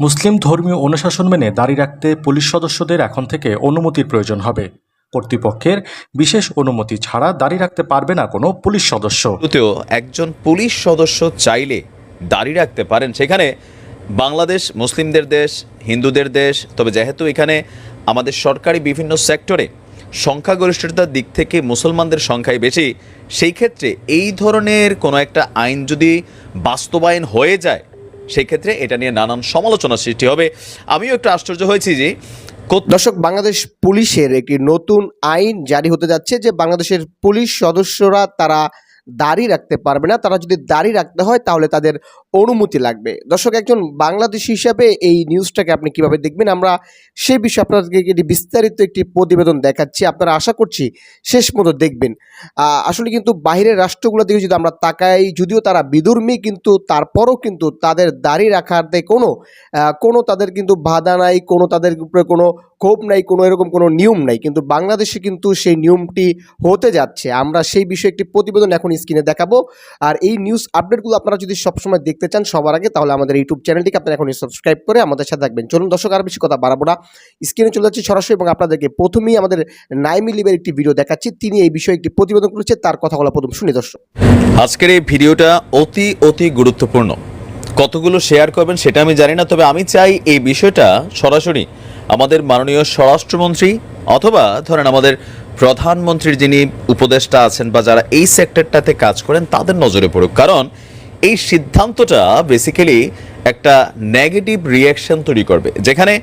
মুসলিম ধর্মীয় অনুশাসন মেনে দাঁড়িয়ে রাখতে পুলিশ সদস্যদের এখন থেকে অনুমতির প্রয়োজন হবে। কর্তৃপক্ষের বিশেষ অনুমতি ছাড়া দাঁড়িয়ে রাখতে পারবে না কোনো পুলিশ সদস্য। শুরুতেও একজন পুলিশ সদস্য চাইলে দাঁড়িয়ে রাখতে পারেন। সেখানে বাংলাদেশ, মুসলিমদের দেশ, হিন্দুদের দেশ, তবে যেহেতু এখানে আমাদের সরকারি বিভিন্ন সেক্টরে সংখ্যাগরিষ্ঠতার দিক থেকে মুসলমানদের সংখ্যাই বেশি, সেই ক্ষেত্রে এই ধরনের কোনো একটা আইন যদি বাস্তবায়ন হয়ে যায় সেই ক্ষেত্রে এটা নিয়ে নানান সমালোচনা সৃষ্টি হবে। আমিও একটু আশ্চর্য হয়েছি যে দর্শক, বাংলাদেশ পুলিশের একটি নতুন আইন জারি হতে যাচ্ছে যে বাংলাদেশের পুলিশ সদস্যরা তারা দাড়ি রাখতে পারবে না। তারা যদি দাড়ি রাখতে হয়, তাহলে তাদের অনুমতি লাগবে। দর্শক, একজন বাংলাদেশি হিসাবে এই নিউজটাকে আপনি কীভাবে দেখবেন? আমরা সেই বিষয়ে আপনাদেরকে একটি বিস্তারিত একটি প্রতিবেদন দেখাচ্ছি। আপনারা আশা করছি শেষ মতো দেখবেন। আসলে কিন্তু বাইরের রাষ্ট্রগুলো দিকে যদি আমরা তাকাই, যদিও তারা বিদুর্মী, কিন্তু তারপরও কিন্তু তাদের দাড়ি রাখাতে কোনো কোনো তাদের কিন্তু বাধা নাই, কোনো তাদের উপরে কোনো ক্ষোভ নাই, কোনো এরকম কোনো নিয়ম নাই। কিন্তু বাংলাদেশে কিন্তু সেই নিয়মটি হতে যাচ্ছে। আমরা সেই বিষয়ে একটি প্রতিবেদন এখন স্ক্রিনে দেখাবো। আর এই নিউজ আপডেটগুলো আপনারা যদি সবসময় দেখতে চান সবার আগে, তাহলে আমাদের ইউটিউব চ্যানেলটিকে আপনারা এখনই সাবস্ক্রাইব করে আমাদের সাথে থাকবেন। চলুন দর্শক, আর বেশি কথা বাড়াবো না। স্ক্রিনে চলে যাচ্ছে সরাসরি এবং আপনাদেরকে প্রথমেই আমাদের নাইমি লিবের একটি ভিডিও দেখাচ্ছি। তিনি এই বিষয়ে একটি প্রতিবেদন করেছে, তার কথাগুলো প্রথম শুনি দর্শক। আজকের এই ভিডিওটা অতি অতি গুরুত্বপূর্ণ। কতগুলো শেয়ার করবেন সেটা আমি জানি না, তবে আমি চাই এই বিষয়টা সরাসরি আমাদের মাননীয় স্বরাষ্ট্রমন্ত্রী অথবা ধরেন আমাদের প্রধানমন্ত্রীর যিনি উপদেষ্টা আছেন বা যারা এই সেক্টরটাতে কাজ করেন, তাদের নজরে পড়ুক। কারণ এই সিদ্ধান্তটা বেসিক্যালি একটা নেগেটিভ রিয়াকশন তৈরি করবে। যেখানে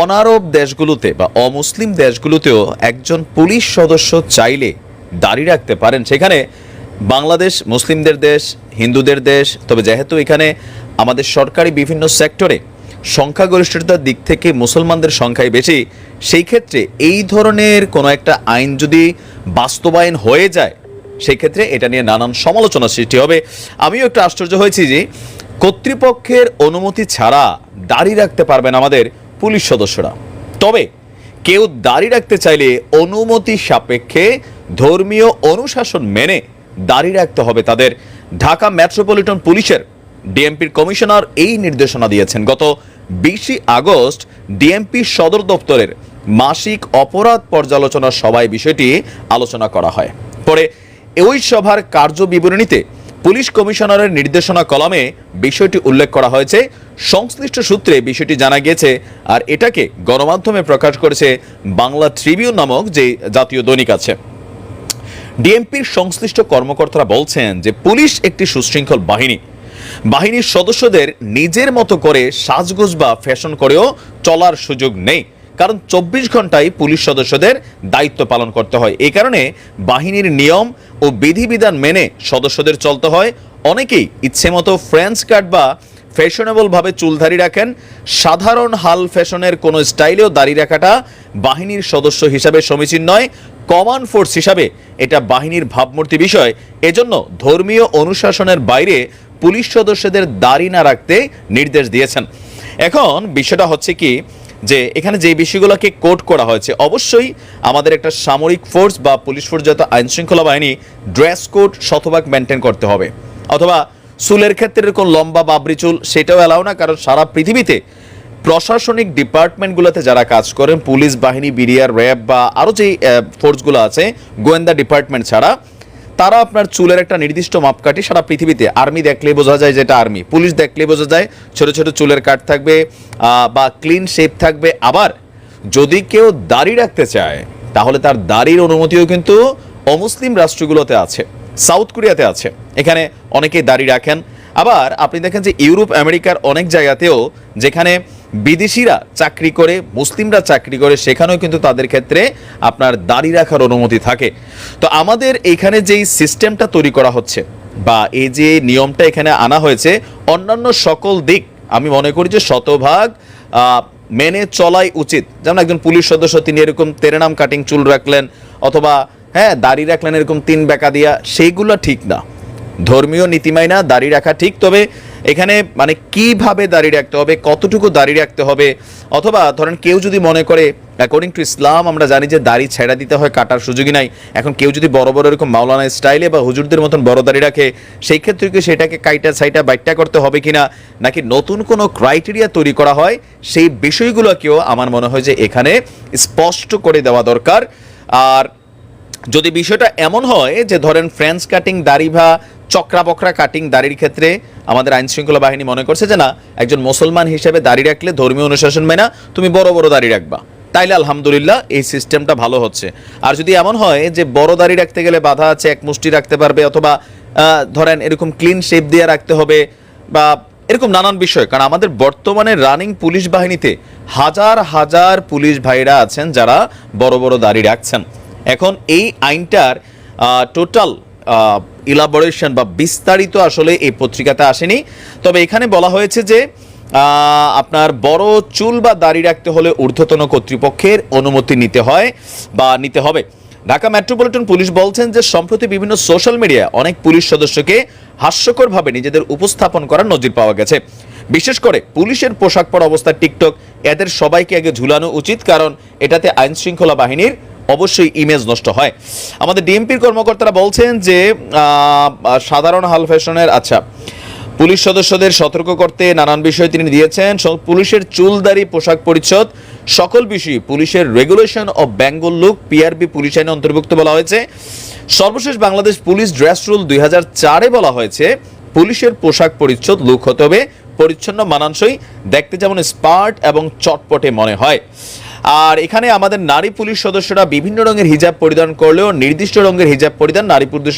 অনারব দেশগুলোতে বা অমুসলিম দেশগুলোতেও একজন পুলিশ সদস্য চাইলে দাঁড়িয়ে রাখতে পারেন। সেখানে বাংলাদেশ মুসলিমদের দেশ, হিন্দুদের দেশ, তবে যেহেতু এখানে আমাদের সরকারি বিভিন্ন সেক্টরে সংখ্যাগরিষ্ঠতার দিক থেকে মুসলমানদের সংখ্যাই বেশি, সেই ক্ষেত্রে এই ধরনের কোনো একটা আইন যদি বাস্তবায়ন হয়ে যায়, সেই ক্ষেত্রে এটা নিয়ে নানান সমালোচনা সৃষ্টি হবে। আমিও একটু আশ্চর্য হয়েছি যে, কর্তৃপক্ষের অনুমতি ছাড়া দাড়ি রাখতে পারবেন আমাদের পুলিশ সদস্যরা। তবে কেউ দাড়ি রাখতে চাইলে অনুমতি সাপেক্ষে ধর্মীয় অনুশাসন মেনে দাড়ি রাখতে হবে তাদের। ঢাকা মেট্রোপলিটন পুলিশের ডিএমপির কমিশনার এই নির্দেশনা দিয়েছেন। গত বিশে আগস্ট ডিএমপি সদর দপ্তরের মাসিক অপরাধ পর্যালোচনা সভায় বিষয়টি আলোচনা করা হয়। পরে ওই সভার কার্য বিবরণীতে পুলিশ কমিশনারের নির্দেশনা কলামে বিষয়টি উল্লেখ করা হয়েছে। সংশ্লিষ্ট সূত্রে বিষয়টি জানা গিয়েছে আর এটাকে গণমাধ্যমে প্রকাশ করেছে বাংলা ট্রিবিউন নামক যে জাতীয় দৈনিক আছে। ডিএমপির সংশ্লিষ্ট কর্মকর্তারা বলছেন যে পুলিশ একটি সুশৃঙ্খল বাহিনী বাহিনীর সদস্যদের নিজের মতো করে সাজগোজ বা ফ্যাশন করেও চলার সুযোগ নেই। কারণ চব্বিশ ঘন্টায় পুলিশ সদস্যদের দায়িত্ব পালন করতে হয়। এই কারণে বাহিনীর নিয়ম ও বিধিবিধান মেনে সদস্যদের চলতে হয়। অনেকেই ইচ্ছে মতো ফ্রেঞ্চ কাট বা ফ্যাশনেবল ভাবে চুলধারি রাখেন। সাধারণ হাল ফ্যাশনের কোনো স্টাইলেও দাড়ি রাখাটা বাহিনীর সদস্য হিসাবে সমীচীন নয়। কমান্ড ফোর্স হিসাবে এটা বাহিনীর ভাবমূর্তি বিষয়। এজন্য ধর্মীয় অনুশাসনের বাইরে পুলিশ সদস্যদের দাড়ি না রাখতে নির্দেশ দিয়েছেন। এখন বিষয়টা হচ্ছে কি যে এখানে যে বিষয়গুলোকে কোড করা হয়েছে, অবশ্যই আমাদের একটা সামরিক ফোর্স বা পুলিশ ফোর্স যত আইন শৃঙ্খলা বাহিনী ড্রেস কোড শতভাগ মেনটেন করতে হবে। অথবা চুলের ক্ষেত্রে এরকম লম্বা বাবরি চুল সেটাও এলাও না, কারণ সারা পৃথিবীতে প্রশাসনিক ডিপার্টমেন্টগুলোতে যারা কাজ করেন, পুলিশ বাহিনী, বিডিআর, র্যাব বা আরও যেই ফোর্সগুলো আছে, গোয়েন্দা ডিপার্টমেন্ট ছাড়া, তারা আপনার চুলের একটা নির্দিষ্ট মাপকাঠি সারা পৃথিবীতে। আর্মি দেখলে বোঝা যায় যেটা আর্মি। পুলিশ দেখলে বোঝা যায় ছোট ছোট চুলের কাট থাকবে বা ক্লিন শেপ থাকবে। আবার যদি কেউ দাড়ি রাখতে চায়, তাহলে তার দাড়ির অনুমতিও কিন্তু অমুসলিম রাষ্ট্রগুলোতে আছে, সাউথ কোরিয়াতে আছে। এখানে অনেকেই দাড়ি রাখেন। আবার আপনি দেখেন যে ইউরোপ, আমেরিকার অনেক জায়গাতেও যেখানে বিদেশিরা চাকরি করে, মুসলিমরা চাকরি করে, সেখানেও কিন্তু তাদের ক্ষেত্রে আপনার দাড়ি রাখার অনুমতি থাকে। তো আমাদের এখানে যেই সিস্টেমটা তৈরি করা হচ্ছে বা এই যে নিয়মটা এখানে আনা হয়েছে, অন্যান্য সকল দিক আমি মনে করি যে শতভাগ মেনে চলাই উচিত। যেমন একজন পুলিশ সদস্য, তিনি এরকম তেরেনাম কাটিং চুল রাখলেন, অথবা হ্যাঁ দাড়ি রাখলেন এরকম তিন বেকা দিয়া, সেইগুলো ঠিক না। ধর্মীয় নীতিমাইনা দাড়ি রাখা ঠিক, তবে এখানে মানে কীভাবে দাঁড়িয়ে রাখতে হবে, কতটুকু দাঁড়িয়ে রাখতে হবে, অথবা ধরেন কেউ যদি মনে করে অ্যাকর্ডিং টু ইসলাম আমরা জানি যে দাড়ি ছেড়া দিতে হয়, কাটার সুযোগই নাই। এখন কেউ যদি বড় বড় এরকম মাওলানা স্টাইলে বা হুজুরদের মতন বড় দাড়ি রাখে, সেই ক্ষেত্রে কি সেটাকে কাইটা সাইটা বাইটটা করতে হবে কিনা, নাকি নতুন কোনো ক্রাইটেরিয়া তৈরি করা হয়, সেই বিষয়গুলোকেও আমার মনে হয় যে এখানে স্পষ্ট করে দেওয়া দরকার। আর যদি বিষয়টা এমন হয় যে ধরেন ফ্রেঞ্চ কাটিং দাড়ি বা চক্রা বকরা কাটিং দাড়ির ক্ষেত্রে আমাদের আইন শৃঙ্খলা বাহিনী মনে করছে যে না, একজন মুসলমান হিসেবে দাড়ি রাখলে ধর্মীয় অনুশাসন মেনা তুমি বড় বড় দাড়ি রাখবা। তাইলে আলহামদুলিল্লাহ এই সিস্টেমটা ভালো হচ্ছে। আর যদি এমন হয় যে বড় দাড়ি রাখতে গেলে বাধা আছে, এক মুষ্টি রাখতে পারবে অথবা ধরেন এরকম ক্লিন শেপ দিয়ে রাখতে হবে বা এরকম নানান বিষয়, কারণ আমাদের বর্তমানে রানিং পুলিশ বাহিনীতে হাজার হাজার পুলিশ ভাইরা আছেন যারা বড় বড় দাড়ি রাখছেন। এখন এই আইনটার টোটাল ইলাবোরেশন বা বিস্তারিত আসলে এই পত্রিকাতে আসেনি। তবে এখানে বলা হয়েছে যে আপনার বড় চুল বা দাড়ি রাখতে হলে ঊর্ধ্বতন কর্তৃপক্ষের অনুমতি নিতে হয় বা নিতে হবে। ঢাকা মেট্রোপলিটন পুলিশ বলছেন যে, সম্প্রতি বিভিন্ন সোশ্যাল মিডিয়া অনেক পুলিশ সদস্যকে হাস্যকরভাবে নিজেদের উপস্থাপন করার নজির পাওয়া গেছে। বিশেষ করে পুলিশের পোশাক পরা অবস্থা টিকটক, এদের সবাইকে আগে ঝুলানো উচিত, কারণ এটাতে আইন শৃঙ্খলা বাহিনীর অবশ্যই ইমেজ নষ্ট হয়। আমাদের ডিএমপির কর্মকর্তারা বলছেন যে সাধারণ হাল ফ্যাশনের আচ্ছা পুলিশ সদস্যদের সতর্ক করতে নানান বিষয় তিনি দিয়েছেন। পুলিশের চুলদারি, পোশাক পরিচ্ছদ, সকল বিষয় পুলিশের রেগুলেশন ও বেঙ্গল লুক পিআরবি পুলিশ আইনে অন্তর্ভুক্ত বলা হয়েছে। সর্বশেষ বাংলাদেশ পুলিশ ড্রেস রুল দুই হাজার চারে বলা হয়েছে, পুলিশের পোশাক পরিচ্ছদ লুক হতে হবে। পরিচ্ছন্ন, মানানসই, দেখতে যেমন স্পার্ট এবং চটপটে মনে হয়। আর এখানে আমাদের নারী পুলিশ সদস্যরা বিভিন্ন রঙের হিজাব পরিধান করলেও নির্দিষ্ট রঙের হিজাব পরিধান নারী পুলিশ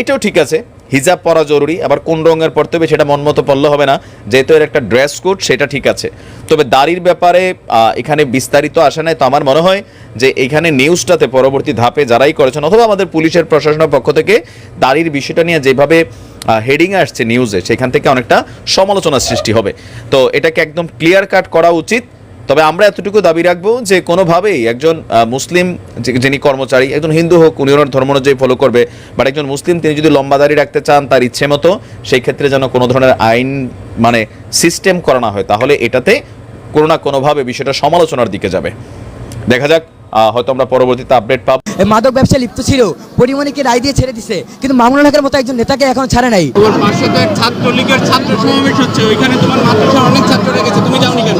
এটাও ঠিক আছে। হিজাব পরা জরুরি, আবার কোন রঙের পরতে হবে সেটা মন মতো পড়লে হবে না। যেহেতু এর একটা ড্রেস কোড, সেটা ঠিক আছে। তবে দাড়ির ব্যাপারে এখানে বিস্তারিত আসে নাই, তো আমার মনে হয় যে এখানে নিউজটাতে পরবর্তী ধাপে যারাই করেছেন, অথবা আমাদের পুলিশের প্রশাসনের পক্ষ থেকে দাড়ির বিষয়টা নিয়ে যেভাবে হেডিং আসছে নিউজে, সেখান থেকে অনেকটা সমালোচনার সৃষ্টি হবে। তো এটাকে একদম ক্লিয়ার কাট করা উচিত। তবে আমরা এতটুকু দাবি রাখব যে কোনোভাবেই একজন মুসলিম যিনি কর্মচারী, একজন হিন্দু হোক, উনি ওনার ধর্ম অনুযায়ী ফলো করবে বাট একজন মুসলিম তিনি যদি লম্বা দাড়ি রাখতে চান তার ইচ্ছে মতো, সেই ক্ষেত্রে যেন কোনো ধরনের আইন মানে সিস্টেম করানো হয়, তাহলে এটাতে কোনো না কোনোভাবে বিষয়টা সমালোচনার দিকে যাবে। দেখা যাক হয়তো আমরা পরবর্তীতে আপডেট পাবো। মাদক ব্যবসায় লিপ্ত ছিল পরিমণিকে রায় দিয়ে ছেড়ে দিছে কিন্তু মামুনুল হকের মতো একজন নেতাকে এখন ছাড়ে নাই। তোমার পাশে তো এক ছাত্রলীগের ছাত্র সমাবেশ হচ্ছে ওইখানে তোমার মাদ্রাসার অনেক ছাত্র রেখেছে তুমি যাওনি কেন?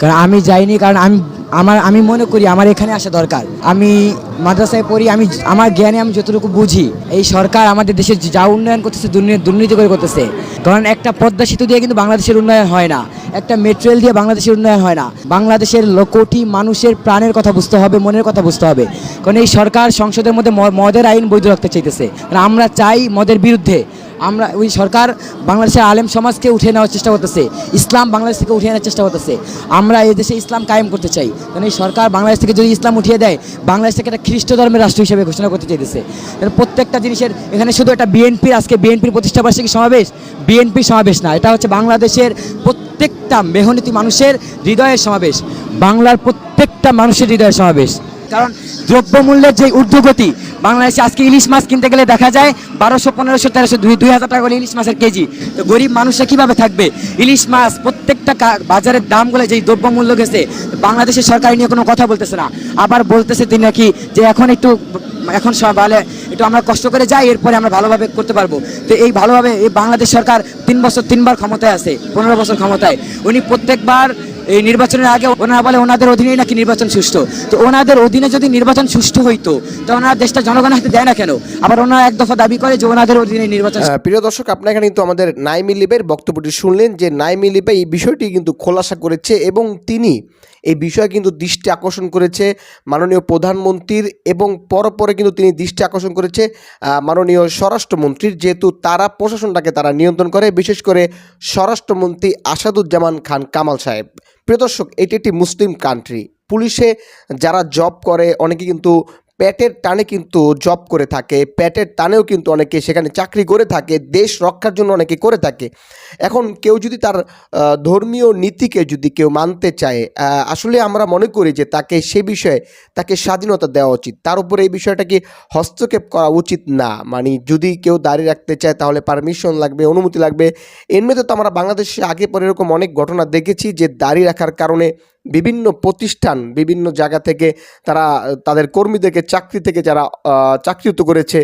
কারণ আমি যাইনি কারণ আমি আমার, আমি মনে করি আমার এখানে আসা দরকার। আমি মাদ্রাসায় পড়ি, আমি আমার জ্ঞানে আমি যতটুকু বুঝি, এই সরকার আমাদের দেশের যা উন্নয়ন করতেছে দুর্নীতি করে করতেছে। কারণ একটা পদ্মা সেতু দিয়ে কিন্তু বাংলাদেশের উন্নয়ন হয় না। একটা মেট্রেল দিয়ে বাংলাদেশের উন্নয়ন হয় না। বাংলাদেশের লো- কোটি মানুষের প্রাণের কথা বুঝতে হবে, মনের কথা বুঝতে হবে। কারণ এই সরকার সংসদের মধ্যে মদের আইন বৈধ রাখতে চাইতেছে। আমরা চাই মদের বিরুদ্ধে। আমরা ওই সরকার বাংলাদেশের আলেম সমাজকে উঠে নেওয়ার চেষ্টা করতেছে। ইসলাম বাংলাদেশ থেকে উঠিয়ে নেওয়ার চেষ্টা করতেছে। আমরা এই দেশে ইসলাম কায়েম করতে চাই। কারণ এই সরকার বাংলাদেশ থেকে যদি ইসলাম উঠিয়ে দেয়, বাংলাদেশ থেকে একটা খ্রিস্ট ধর্মের রাষ্ট্র হিসেবে ঘোষণা করতে চাইতেছে। প্রত্যেকটা জিনিসের, এখানে শুধু একটা বিএনপির আজকে বিএনপির প্রতিষ্ঠা বার্ষিকী সমাবেশ বিএনপি সমাবেশ না, এটা হচ্ছে বাংলাদেশের প্রত্যেকটা মেহনতি মানুষের হৃদয়ের সমাবেশ। বাংলার প্রত্যেকটা মানুষের হৃদয়ের সমাবেশ। কারণ দ্রব্যমূল্যের যে ঊর্ধ্বগতি, বাংলাদেশে আজকে ইলিশ মাছ কিনতে গেলে দেখা যায় বারোশো, পনেরোশো, তেরোশো, দুই দুই হাজার টাকা করে ইলিশ মাছের কেজি। তো গরিব মানুষরা কীভাবে থাকবে? ইলিশ মাছ প্রত্যেকটা বাজারের দামগুলো যেই দ্রব্যমূল্য গেছে, বাংলাদেশের সরকার নিয়ে কোনো কথা বলতেছে না। আবার বলতেছে তিনি নাকি যে এখন একটু, এখন সব ভালো, একটু আমরা কষ্ট করে যাই, এরপরে আমরা ভালোভাবে করতে পারব। তো এই ভালোভাবে এই বাংলাদেশ সরকার তিন বছর তিনবার ক্ষমতায় আছে, পনেরো বছর ক্ষমতায়। উনি প্রত্যেকবার এই নির্বাচনের আগে ওনারা বলে ওনাদের অধীনেই নাকি নির্বাচন সুষ্ঠু। তো ওনাদের অধীনে যদি নির্বাচন সুষ্ঠু হইতো, তো ওনারা দেশটা জনগণের হাতে দেয় না কেন? আবার ওনারা এক দফা দাবি করে যে ওনাদের অধীনে নির্বাচন প্রিয় দর্শক, আপনারা কিন্তু আমাদের নাইমি লিবের বক্তব্যটি শুনলেন, যে নাইমি লিবে এই বিষয়টি কিন্তু খোলাসা করেছে এবং তিনি এই বিষয়ে কিন্তু দৃষ্টি আকর্ষণ করেছে মাননীয় প্রধানমন্ত্রীর এবং পরপরে কিন্তু তিনি দৃষ্টি আকর্ষণ করেছে মাননীয় স্বরাষ্ট্রমন্ত্রীর, যেহেতু তারা প্রশাসনটাকে তারা নিয়ন্ত্রণ করে, বিশেষ করে স্বরাষ্ট্রমন্ত্রী আসাদুজ্জামান খান কামাল সাহেব। প্রিয় দর্শক, এটি একটি মুসলিম কান্ট্রি পুলিশে যারা জব করে, অনেকে কিন্তু পেটের টানে কিন্তু জব করে থাকে, পেটের টানেও কিন্তু অনেকে সেখানে চাকরি করে থাকে, দেশ রক্ষার জন্য অনেকে করে থাকে। এখন কেউ যদি তার ধর্মীয় নীতিকে যদি কেউ মানতে চায় আসলে আমরা মনে করি যে তাকে সে বিষয়ে তাকে স্বাধীনতা দেওয়া উচিত। তার উপরে এই বিষয়টাকে হস্তক্ষেপ করা উচিত না? মানে যদি কেউ দাঁড়িয়ে রাখতে চায় তাহলে পারমিশন লাগবে, অনুমতি লাগবে। এমনিতে তো আমরা বাংলাদেশে আগে পরে এরকম অনেক ঘটনা দেখেছি যে দাঁড়িয়ে রাখার কারণে বিভিন্ন প্রতিষ্ঠান বিভিন্ন জায়গা থেকে তারা তাদের কর্মীদেরকে চাকরি থেকে যারা আহ, চাকরিচ্যুত করেছে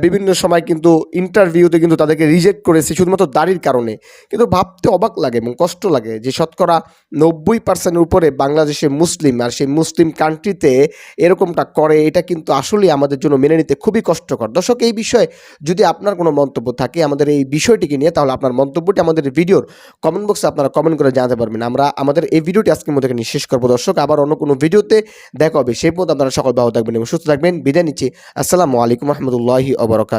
বিভিন্ন সময় কিন্তু ইন্টারভিউতে কিন্তু তাদেরকে রিজেক্ট করেছে শুধুমাত্র দাড়ির কারণে। কিন্তু ভাবতে অবাক লাগে এবং কষ্ট লাগে যে শতকরা নব্বই পার্সেন্টের উপরে বাংলাদেশে মুসলিম আর সেই মুসলিম কান্ট্রিতে এরকমটা করে এটা কিন্তু আসলেই আমাদের জন্য মেনে নিতে খুবই কষ্টকর। দর্শক এই বিষয়ে যদি আপনার কোনো মন্তব্য থাকে আমাদের এই বিষয়টিকে নিয়ে তাহলে আপনার মন্তব্যটি আমাদের ভিডিওর কমেন্ট বক্সে আপনারা কমেন্ট করে জানাতে পারবেন। আমরা আমাদের এই ভিডিওটি আজকের মধ্যে শেষ করব। দর্শক, আবার অন্য কোনো ভিডিওতে দেখা হবে। সেই পর্যন্ত আপনারা সকল ভালো থাকবেন এবং সুস্থ থাকবেন। বিদায় নিচ্ছি। আসসালামু আলাইকুম রহমতুল্লাহি অবরকাত